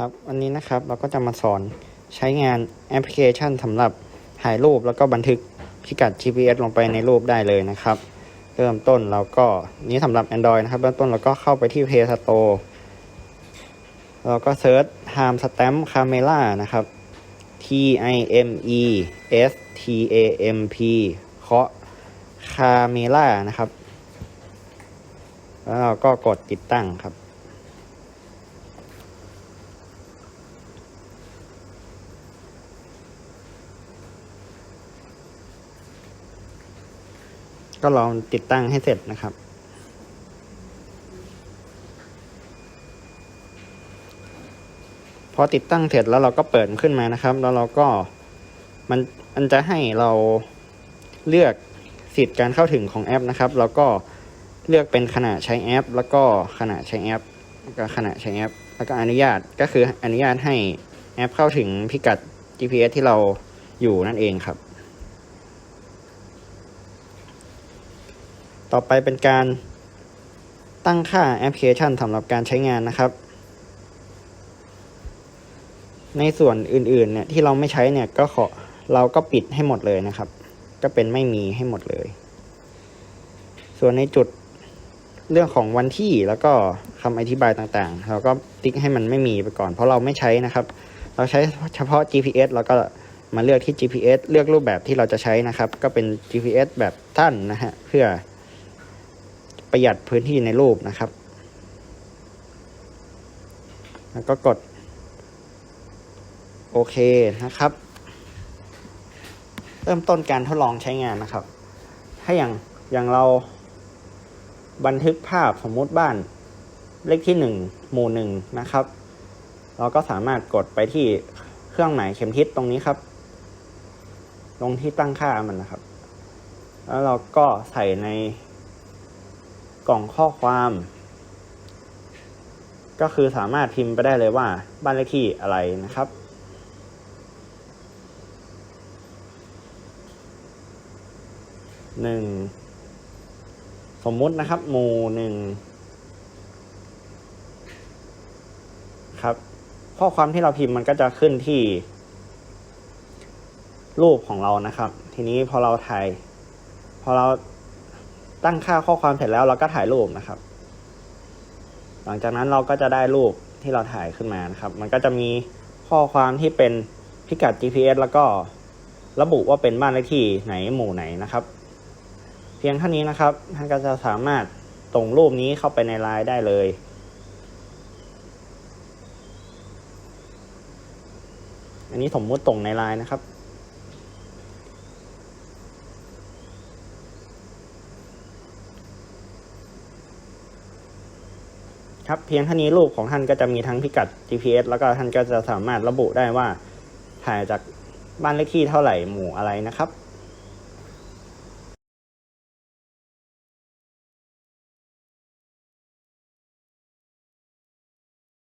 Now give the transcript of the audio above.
ครับวันนี้นะครับเราก็จะมาสอนใช้งานแอปพลิเคชันสำหรับถ่ายรูปแล้วก็บันทึกพิกัด GPS ลงไปในรูปได้เลยนะครับ เริ่มต้นเราก็นี้สำหรับ Android นะครับเริ่มต้นเราก็เข้าไปที่ Play Store เราก็เซิร์ช Time Stamp Camera นะครับ T I M E S T A M P เคาะ Camera นะครับ แล้วเราก็กดติดตั้งครับ ก็ลองติดตั้งให้เสร็จนะครับ พอติดตั้งเสร็จแล้วเราก็เปิดขึ้นมานะครับ แล้วเราก็มันมันจะให้เราเลือกสิทธิ์การเข้าถึงของแอปนะครับ แล้วก็เลือกเป็นขณะใช้แอป แล้วก็ขณะใช้แอปแล้วก็ขณะใช้แอป แล้วก็อนุญาตก็คืออนุญาตให้แอปเข้าถึงพิกัด GPS ที่เราอยู่นั่นเองครับ ต่อไปเป็นการตั้งค่าแอปพลิเคชันสำหรับการใช้งานนะครับ ในส่วนอื่นๆเนี่ยที่เราไม่ใช้เนี่ยก็ขอเราก็ปิดให้หมดเลยนะครับ ก็เป็นไม่มีให้หมดเลย ส่วนในจุดเรื่องของวันที่แล้วก็คำอธิบายต่างๆ เราก็ติ๊กให้มันไม่มีไปก่อน เพราะเราไม่ใช้นะครับ เราใช้เฉพาะ GPS แล้วก็มาเลือกที่ GPS เลือกรูปแบบที่เราจะใช้นะครับ ก็เป็น GPS แบบท่านนะฮะเพื่อ ประหยัดพื้นที่ในรูปนะครับ แล้วก็กด โอเคนะครับ เริ่มต้นการทดลองใช้งานนะครับ ถ้าอย่างอย่างเราบันทึกภาพสมมุติบ้านเลขที่หนึ่งหมู่หนึ่งนะครับ เราก็สามารถกดไปที่เครื่องหมายเข็มทิศตรงนี้ครับ ตรงที่ตั้งค่ามันนะครับ แล้วเราก็ใส่ใน กล่องข้อความ ก็คือสามารถพิมพ์ไปได้เลยว่าบ้านเลขที่อะไรนะครับ หนึ่ง สมมุตินะครับหมู่หนึ่งครับ ข้อความที่เราพิมพ์มันก็จะขึ้นที่ รูปของเรานะครับ ทีนี้พอเราถ่ายพอเรา ตั้งค่าข้อความเสร็จแล้วเราก็ถ่ายรูปนะครับ หลังจากนั้นเราก็จะได้รูปที่เราถ่ายขึ้นมานะครับ มันก็จะมีข้อความที่เป็นพิกัด GPS แล้วก็ระบุว่าเป็นบ้านเลขที่ไหนหมู่ไหนนะครับ เพียงเท่านี้นะครับท่านก็จะสามารถตรงรูปนี้เข้าไปในไลน์ได้เลยอันนี้สมมุติตรงในไลน์นะครับ ครับเพียงเท่านี้รูปของท่านก็จะมีทั้งพิกัด GPS แล้วก็ท่านก็จะสามารถระบุได้ว่าถ่ายจากบ้านเลขที่เท่าไหร่หมู่อะไรนะครับ